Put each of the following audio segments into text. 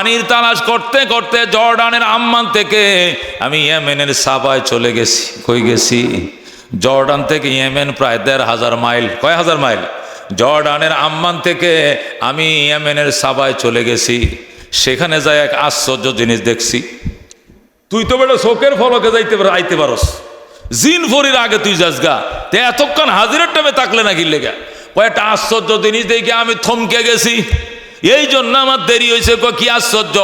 পানির তালাশ করতে করতে জর্ডানের আম্মান থেকে আমি ইয়েমেনের সাবায় চলে গেছি। কই গেছি? জর্ডান থেকে ইয়েমেন প্রায় দেড় হাজার মাইল। কয় হাজার মাইল? জর্ডানের আম্মান থেকে আমি ইয়েমেনের সাবায় চলে গেছি। সেখানে যাই এক আশ্চর্য জিনিস দেখছি। তুই তো বেটা শোকের ফলকে যাইতে পার আইতে পারস। জিন ফরির আগে তুই যাস গা। তে এতক্ষণ হাজিরের টাইমে তাকলে না গিলে গা। কয়েকটা আশ্চর্য জিনিস দেখে আমি থমকে গেছি। এই জন্য আমার দেরি হয়েছে কি আশ্চর্য?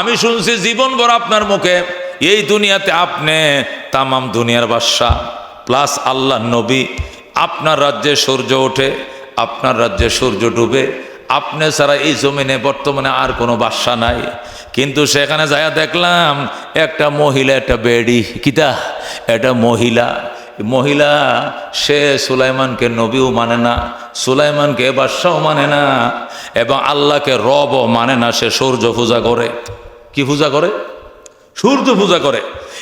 আমি শুনছি জীবন ভর আপনার মুখে, এই দুনিয়াতে আপনি তামাম দুনিয়ার বাদশাহ প্লাস আল্লাহ নবী, আপনার রাজ্যে সূর্য ওঠে, আপনার রাজ্যে সূর্য ডুবে, আপনি ছাড়া এই জমিনে বর্তমানে আর কোনো বাসা নাই। কিন্তু সেখানে যায়া দেখলাম, একটা মহিলা, একটা বেডি, কিতা? একটা মহিলা। মহিলা, সে সুলাইমানকে নবীও মানে না, সুলাইমানকে বাদশাও মানে না। এবং আল্লাহকে রবও মানে না, সে সূর্য পূজা করে। কি পূজা করে? সূর্য পূজা করে।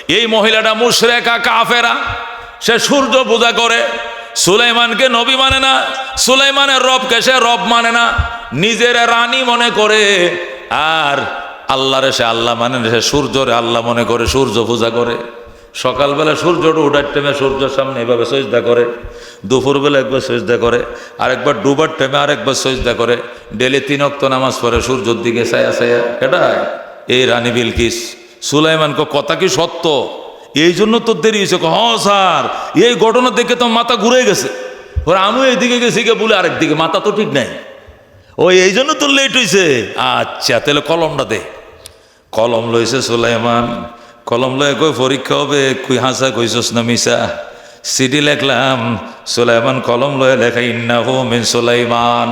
এই মহিলাটা মুশরেকা কাফেরা। সে সূর্য পূজা করে। সুলাইমানকে নবী মানে না, সুলাইমানের রবকে সে রব মানে না। নিজের রানী মনে করে আর আল্লাহরে সে আল্লাহ মানে সে সূর্যরে আল্লাহ মনে করে, সূর্য পূজা করে। সকালবেলা সূর্যটা উঠার টাইমে সূর্যের সামনে এভাবে সজদা করে। দুপুরবেলা একবার সজদা করে, আরেকবার ডুবার টাইমে আরেকবার সজদা করে। ডেলি তিন অক্ত নামাজ পড়ে, সূর্যর দিকে সায়া সায়া কেটা এই রানী বিলকিস, সুলাইমান কো, কথা কি সত্য? এই জন্য তোর দেরি হয়েছে হ স্যার, এই ঘটনা দেখে তো মাথা ঘুরে গেছে। ওর আমিও এইদিকে গেছি গে বলে আরেক দিকে মাথা তো ঠিক নাই। ওই এই জন্য তোর লেট হয়েছে আচ্ছা তাহলে কলমটা দে। কলম লইছে সুলাইমান। কলম লয়ে কই পরীক্ষা হবে, কুই হাসা কইছস না মিসা সিডি লেখলাম সুলাইমান কলম লয়ে লেখা ইন্না হো মিন সুলাইমান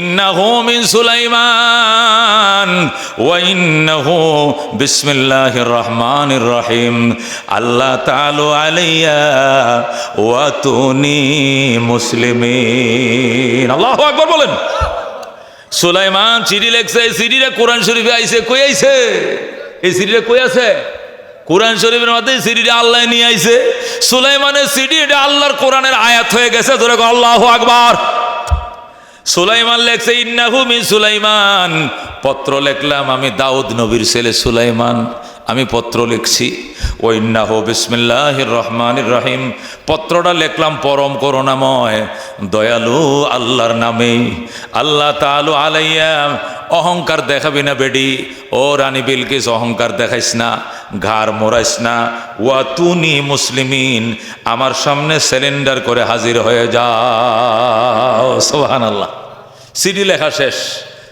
ইন্নাহু মিন সুলাইমান ওয়া ইন্নাহু বিসমিল্লাহির রহমানির রহিম। আল্লাহ তাআলা আলাইয়া ওয়া তুনি মুসলিমিন। আল্লাহু আকবার বলেন। সুলাইমান, চিঠি লেখছে, এই চিঠিটা কোরআন শরীফে আইছে, কই আইছে? এই সিঁড়িটা কই আছে? কোরআন শরীফের মধ্যে সিঁড়িটা আল্লাহ নিয়ে আইছে। সুলাইমানের সিডি, এটা আল্লাহর কোরআনের আয়াত হয়ে গেছে। ধরে আল্লাহ আকবার। সুলাইমান লেখছে, ইন্নাহু মিন সুলাইমান। পত্র লেখলাম, আমি দাউদ নবীর ছেলে সুলাইমান। আমি পত্র লিখছি। ও ইন্নাহু বিসমিল্লাহির রহমানির রহিম। পত্রটা লিখলাম, পরম করুণাময়। দয়ালু আল্লাহর নামে। আল্লাহ তালু আলাইয়া, অহংকার দেখাবি না বেডি। ও রানী বিলকিস, অহংকার দেখাইস না। ঘাড় মোড়াইস না। ওয়া তুনি মুসলিমিন, আমার সামনে সিলিন্ডার করে হাজির হয়ে যাও। সোহান আল্লাহ সিডি লেখা শেষ।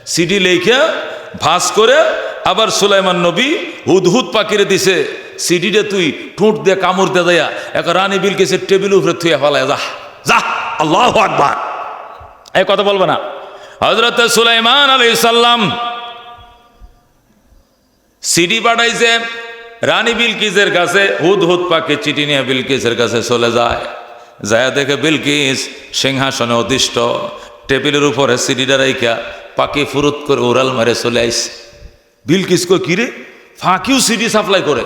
সিডি লেখা ভাস করে আবার সুলাইমান নবী হুদহুদ পাকিরে দিছে সিডিটা তুই ঠোঁট দিয়ে কামড় দিয়ে দেয়া। এক রানী বিলকিসের টেবিল উপরে থুয়ে ফেলায়, যা যা, আল্লাহ আকবার। এই কথা বলবে না। হজরত সুলাইমান আলী সাল্লাম সিডি পাঠাইছে রানী বিলকিসের কাছে? হুদ হুদ পাকে চিঠি নিয়ে বিলকিসের কাছে চলে যায়। যায় দেখে বিলকিস সিংহাসনে অধিষ্ঠ, টেবিলের উপরে সিডিটা রাইখা পাখি ফুরুত করে উড়াল মারে চলে আইছে। বিলকিস কো কিরে? ফাঁকিও সিডি সাপ্লাই করে।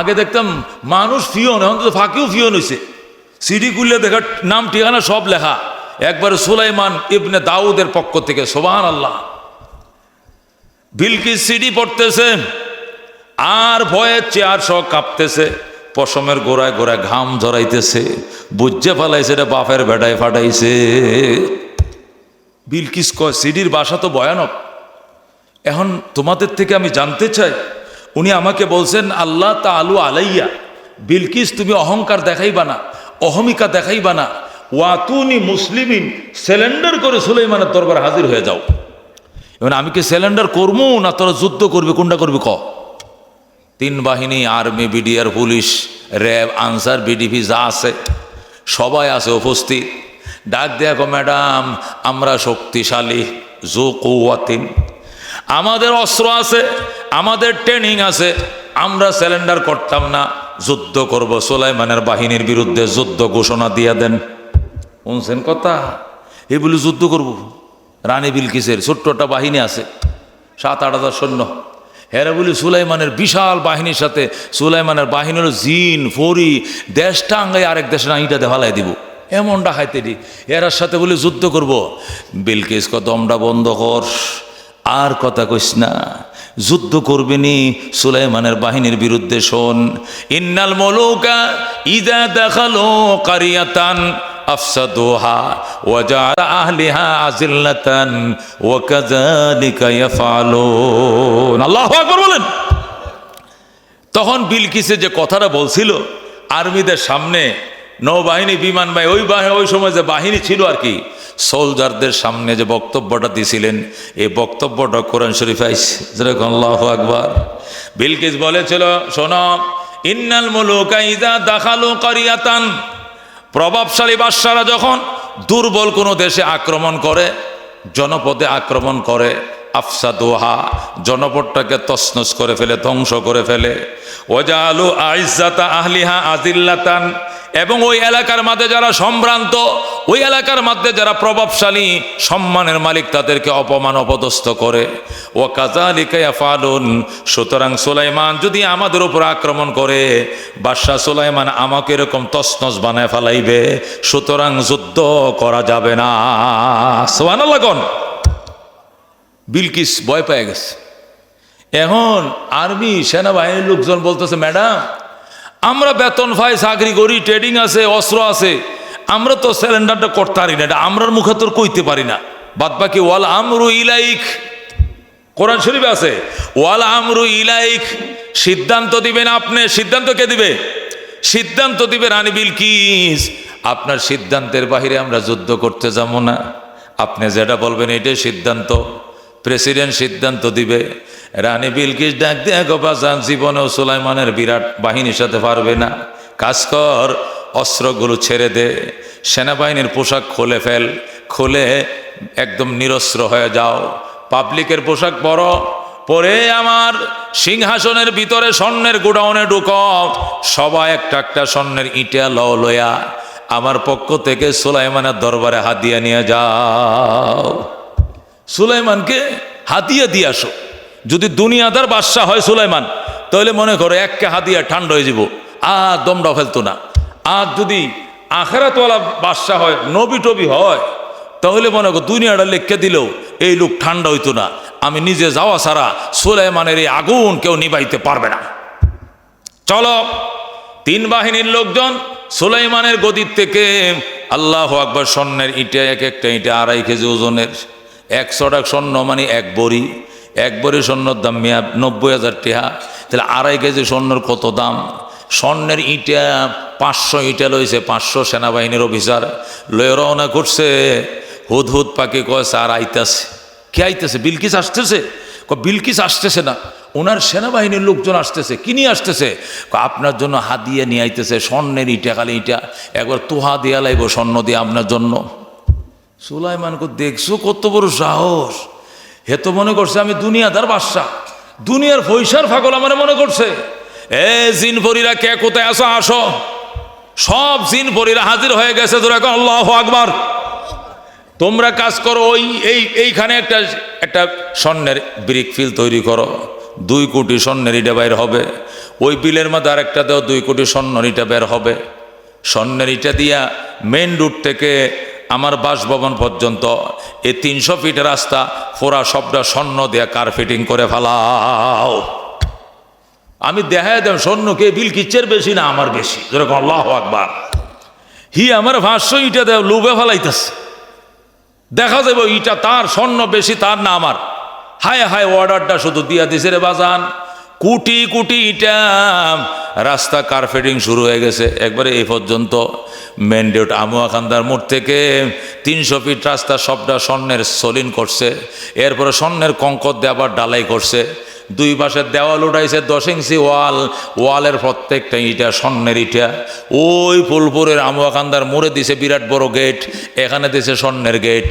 আগে দেখতাম মানুষ ফিওন এখন তো ফাঁকিও ফিওন হয়েছে সিডি খুললে দেখার নাম, ঠিকানা সব লেখা। একবার সুলাইমান ইবনে দাউদের পক্ষ থেকে সোবান আল্লাহ বিলকিস সিডি পড়তেছে, আর ভয়ে চেয়ার সহ কাঁপতেছে, পশমের গোড়ায় গোড়ায় ঘাম ঝরাইতেছে, বুঝে ফেলাইছে এটা বাপের বেটায় ফাটাইছে। বিলকিস কয় সিডির বাসা তো ভয়ানক। এখন তোমাদের থেকে আমি জানতে চাই, উনি আমাকে বলছেন, আল্লাহ তা আলু আলাইয়া, বিলকিস তুমি অহংকার দেখাইবা না, অহমিকা দেখাইবা না, ওয়াতুনি মুসলিমিন, সিলিন্ডার করে সুলাইমানের দরবার হাজির হয়ে যাও। এবার আমি কি সিলিন্ডার করব না তোরা যুদ্ধ করবে কোনটা করবে, ক? তিন বাহিনী, army, BDR, police, RAB, Ansar, BDP যা আছে, সবাই আছে উপস্থিত। ডাক দেখো ম্যাডাম, আমরা শক্তিশালী জো কৌয়াতিন আমাদের অস্ত্র আছে, আমাদের ট্রেনিং আছে, আমরা সিলিন্ডার করতাম না। যুদ্ধ করব সোলাইমানের বাহিনীর বিরুদ্ধে যুদ্ধ ঘোষণা দিয়ে দেন। শুনছেন কথা? এই বলে যুদ্ধ করব। রানী বিলকিসের ছোট্ট একটা বাহিনী আছে, সাত, আট হাজার সৈন্য। হেরা বলি সুলাইমানের বিশাল বাহিনীর সাথে, সুলাইমানের বাহিনীর জিন, ফরি দেশটা আঙ্গাই আরেক দেশে ইটা দেওয়ালাই দিব। এমনটা হাইতে দি। এরার সাথে বলি যুদ্ধ করব। বিলকিস ক দমটা বন্ধ কর। আর কথা কইস না। যুদ্ধ করবেনি সুলাইমানের বাহিনীর বিরুদ্ধে শোন। ইন্নাল মলুকা ইদা দেখাল কারিয়াতান আফসাদুহা ওয়াজাল আহলিহা আজিল্লাতান ওয়া কাযালিকা ইয়াফআলুন। আল্লাহু আকবার বলেন। তখন বিলকিসে যে কথাটা বলছিল, আর্মিদের সামনে নৌবাহিনী, বিমান বাহিনী, ওই বাহিনী ওই সময় যে বাহিনী ছিল আর কি সোলজারদের সামনে যে বক্তব্যটা দিছিলেন, এই বক্তব্যটা কোরআন শরীফ আইসে আল্লাহ আকবার। বিলকিস বলেছিল, শোনো, ইন্নাল মুলুকা ইদা দাখালু কারিয়াতান। প্রভাবশালী বাদশারা যখন দুর্বল কোনো দেশে আক্রমণ করে, জনপদে আক্রমণ করে আফসা দোহা জনপদটাকে তসনস করে ফেলে, ধ্বংস করে ফেলে ওজা আলু আইজাতা আহলিহা আজিল্লাতান এবং ওই এলাকার মধ্যে যারা সম্ভ্রান্ত, ওই এলাকার মধ্যে যারা প্রভাবশালী, সম্মানের মালিক তাদেরকে অপমান, অপদস্থ করে। ও ফালুন সুতরাং সুলাইমান, যদি আমাদের উপর আক্রমণ করে, বাদশাহ সুলাইমান আমাকে এরকম তসনস বানায় ফেলাইবে। সুতরাং যুদ্ধ করা যাবে না। সোয়ান লাগন বিলকিস ভয় পেয়ে গেছে। এখন আর্মি, সেনাবাহিনীর লোকজন বলতেছে, ম্যাডাম আমরা বেতন পাই চাকরি করি ট্রেডিং আছে, অস্ত্র আছে, আমরা তো সিলিন্ডারটা করতে পারি না, এটা আমরার মুখে তোর কইতে পারি না। বাদ বাকি ওয়াল আমরু ইলাইক, কোরআন শরীফ আছে, ওয়াল আমরু ইলাইক, সিদ্ধান্ত দিবেন আপনি, সিদ্ধান্ত কে দিবে? সিদ্ধান্ত দিবে রানী বিলকিস। আপনার সিদ্ধান্তের বাহিরে আমরা যুদ্ধ করতে যাব না। আপনি যেটা বলবেন, এটাই সিদ্ধান্ত। প্রেসিডেন্ট সিদ্ধান্ত দিবে। রানী বিলকিস ডাক দিয়ে গোপাসান জীবনেও সুলাইমানের বিরাট বাহিনীর সাথে পারবে না। কাজ কর, অস্ত্রগুলো ছেড়ে দে। সেনাবাহিনীর পোশাক খুলে ফেল, খুলে একদম নিরস্ত্র হয়ে যাও। পাবলিকের পোশাক পরো, পরে আমার সিংহাসনের ভিতরে স্বর্ণের গোডাউনে ঢুক। সবাই একটা একটা স্বর্ণের ইটা ল লয়া। আমার পক্ষ থেকে সুলাইমানের দরবারে হাত দিয়ে নিয়ে যাও। সুলাইমানকে হাতিয়া দিয়ে আসো। যদি দুনিয়াদার বাদশাহ হয় সুলাইমান, তাহলে মনে করো এককে হাতিয়া ঠান্ডা হয়ে যাব, আর দমটা ফেলতো না। আর যদি আখেরাতওয়ালা বাদশাহ হয় নবী টবি হয়, তাহলে মনে করো দুনিয়াটা লেখকে দিলেও এই লোক ঠান্ডা হইতো না। আমি নিজে যাওয়া ছাড়া সুলাইমানের এই আগুন কেউ নিবাইতে পারবে না। চলো, তিন বাহিনীর লোকজন সুলাইমানের গদির থেকে আল্লাহ আকবর স্বর্ণের ইটা, এক একটা ইটা আড়াই কেজি ওজনের একশো টাকা স্বর্ণ মানে এক বড়ি এক বড়ি স্বর্ণর দাম মিয়া নব্বই হাজার টেহা। তাহলে আড়াই কেজি স্বর্ণের কত দাম? স্বর্ণের ইটা, পাঁচশো ইটা লইছে, পাঁচশো সেনাবাহিনীর অফিসার। লয়ে রওনা করছে, হুদ হুদ পাখি কয়, স্যার, আইতাছে। কে আইতেছে? বিলকিস আসতেছে? ক বিলকিস আসতেছে না। ওনার সেনাবাহিনীর লোকজন আসতেছে। কি নিয়ে আসতেছে? আপনার জন্য হাত দিয়ে নিয়ে আইতেছে, স্বর্ণের ইটা, খালি ইটা। একবার তোহা দিয়া লাইব, স্বর্ণ দিয়ে আপনার জন্য। সুলাইমানকে দেখছ কত বড় সাহস? হে তো মনে করছে আমি দুনিয়াদার বাদশা দুনিয়ার পয়সার ফাগল আমার মনে করছে। এ জিন পরীরা কে কোথায় আসো আসো। সব জিন পরীরা হাজির হয়ে গেছে তোরা আল্লাহ আকবার। তোমরা কাজ করো, ওই, এই, এইখানে একটা একটা স্বর্ণের ব্রিক ফিল তৈরি করো। দুই কোটি স্বর্ণের ইটা বের হবে। ওই বিলের মধ্যে আরেকটা দেও, দুই কোটি স্বর্ণের ইটা বের হবে। স্বর্ণের ইটা দিয়া মেন রুট থেকে আমার বাসভবন পর্যন্ত এই তিনশো ফিট রাস্তা ফোরা সবটা স্বর্ণ দিয়া কার্পেটিং করে ফেলাও। আমি দেখায় দেন, স্বর্ণকে বিল কিচ্ছের বেশি না আমার বেশি? যেরকম আল্লাহ আকবার। হি আমার ভাষ্য ইটা দেয় লুবে ফেলাইতেছে। দেখা যাবে ইটা তার, স্বর্ণ বেশি, তার না আমার। হায় হায় অর্ডারটা শুধু দিয়া দিছে রে বাজান। কুটি কুটি ইটা। রাস্তা কার্পেটিং শুরু হয়ে গেছে। একবারে এই পর্যন্ত মেন রোড আমুয়া খান্দার মোড় থেকে তিনশো ফিট রাস্তা সবটা স্বর্ণের সলিন করছে। এরপরে স্বর্ণের কঙ্কর দিয়ে আবার ডালাই করছে। দুই পাশের দেওয়াল উঠাইছে, দশ ইঞ্চি ওয়াল, ওয়ালের প্রত্যেকটা ইটা, স্বর্ণের ইটা। ওই ফুলপুরের আমুয়াকান্দার মোড়ে দিছে বিরাট বড় গেট, এখানে দিছে স্বর্ণের গেট।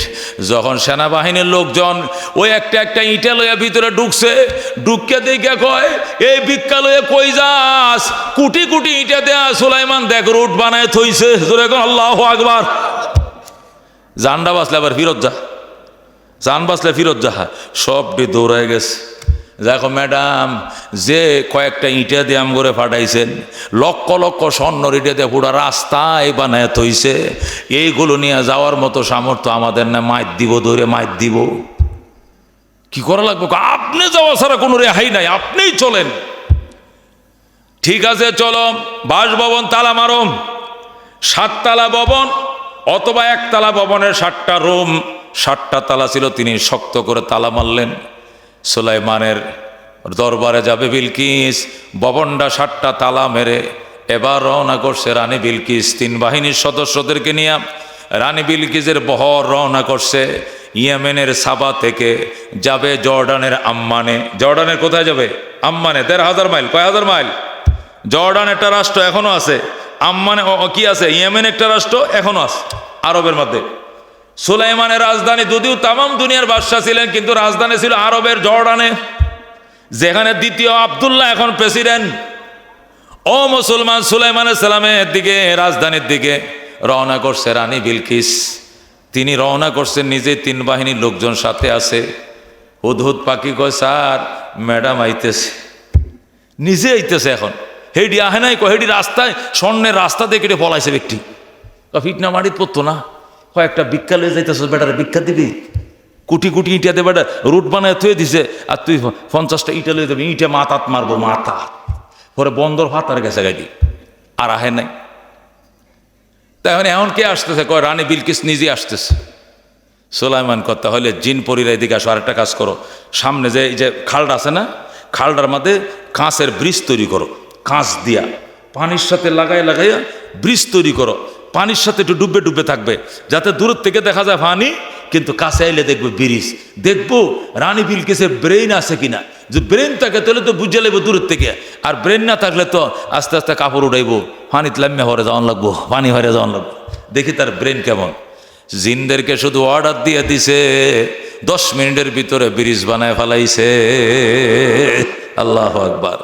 যখন সেনাবাহিনীর লোকজন ওই একটা একটা ইটা লইয়া ভিতরে ঢুকছে ঢুককে দেখে কয়, এই ভিক্ষা লইয়া কই যাস? কুটি কুটি ইটা দেয়া সুলাইমান দেখ, রুট বানায় থইছে। আল্লাহ আকবার। জানডা বাসলে আবার ফিরত যা। জান বাসলে ফিরত যা। সবটি দৌড়ায় গেছে। দেখো ম্যাডাম, যে কয়েকটা ইটা দিয়ে করে ফাটাইছেন, লক্ষ লক্ষ স্বর্ণ ইটে দিয়ে পুরো রাস্তায় বানায় থইছে এইগুলো নিয়ে যাওয়ার মতো সামর্থ্য আমাদের না, মাইর দিব ধরে মাইর দিব। কি করা লাগবে? আপনি যাওয়া ছাড়া কোনো রেহাই নাই, আপনিই চলেন। ঠিক আছে, চলো, বাসভবন তালা মারো সাততলা ভবন অথবা একতলা ভবনের সাতটা রুম, সাতটা তালা ছিল, তিনি শক্ত করে তালা মারলেন। সুলাইমানের দরবারে যাবে বিলকিস ভবনটা সাতটা তালা মেরে এবার রওনা করছে রানী বিলকিস। তিন বাহিনীর সদস্যদেরকে নিয়ে রানী বিলকিসের বহর রওনা করছে। ইয়েমেনের সাবা থেকে যাবে জর্ডানের আম্মানে। জর্ডানের কোথায় যাবে? আম্মানে, দেড় হাজার মাইল, কয় হাজার মাইল? জর্ডান একটা রাষ্ট্র এখনও আছে, আম্মানে কি আছে? ইয়েমেন একটা রাষ্ট্র এখনও আছে, আরবের মধ্যে। সুলাইমানের রাজধানী যদিও তাম দুনিয়ার বাদশাহ ছিলেন, কিন্তু রাজধানী ছিল আরবের জর্ডানে, যেখানে দ্বিতীয় আবদুল্লাহ এখন প্রেসিডেন্ট। ও মুসলমান সুলাইমান সালামের দিকে, রাজধানীর দিকে রওনা করছে রানী বিলকিস। তিনি রওনা করছেন নিজে তিন বাহিনীর লোকজন সাথে আছে। হুদহুদ পাখি কয়, স্যার, ম্যাডাম আইতেছে। নিজে আইতেছে এখন। হেডি আহে নাই হেডি রাস্তায়, স্বর্ণের রাস্তা কেটে পলাইছে ব্যক্তি। ফিটনা মাটিত পড়তো না। কয়েকটা ভিক্ষা লয়ে যাইতেছ বেটারে ভিক্ষা দিবি? কোটি কোটি ইটা দে বেটা, রুট বানায় থুয়ে দিছে, আর তুই পঞ্চাশটা ইটা লয়ে যাবি ইটা মাথাত মারবো, মাথা। পরে বন্দর ফাতার গেছে গাড়ি আর আহে নাই। তাই এখন কে আসতেছে? কয়, রানী বিলকিস নিজে আসতেছে। সোলাইমান কথা হলে জিন পরিরা এদিকে আসো, আরেকটা কাজ করো। সামনে যে এই যে খালটা আছে না, খালটার মধ্যে কাঁচের ব্রিজ তৈরি করো, কাঁচ দিয়া। পানির সাথে লাগাই লাগাইয়া ব্রিজ তৈরি করো। পানির সাথে একটু ডুববে ডুববে থাকবে। যাতে দূর থেকে দেখা যায় পানি কিন্তু কাছে আইলে দেখবে ব্রিজ। দেখব রানী বিলকিসের ব্রেইন আছে কিনা। যে ব্রেন থাকে, তাহলে তো বুঝে লাগবে দূরের থেকে। আর ব্রেন না থাকলে তো আস্তে আস্তে কাপড় উঠাইবো পানিতে লাম্মে হরে যাওয়ান লাগবো পানি হরে যাওয়ান লাগবো। দেখি তার ব্রেন কেমন। জিনদেরকে শুধু অর্ডার দিয়ে দিছে, দশ মিনিটের ভিতরে ব্রিজ বানায় ফেলাইছে। আল্লাহ আকবার।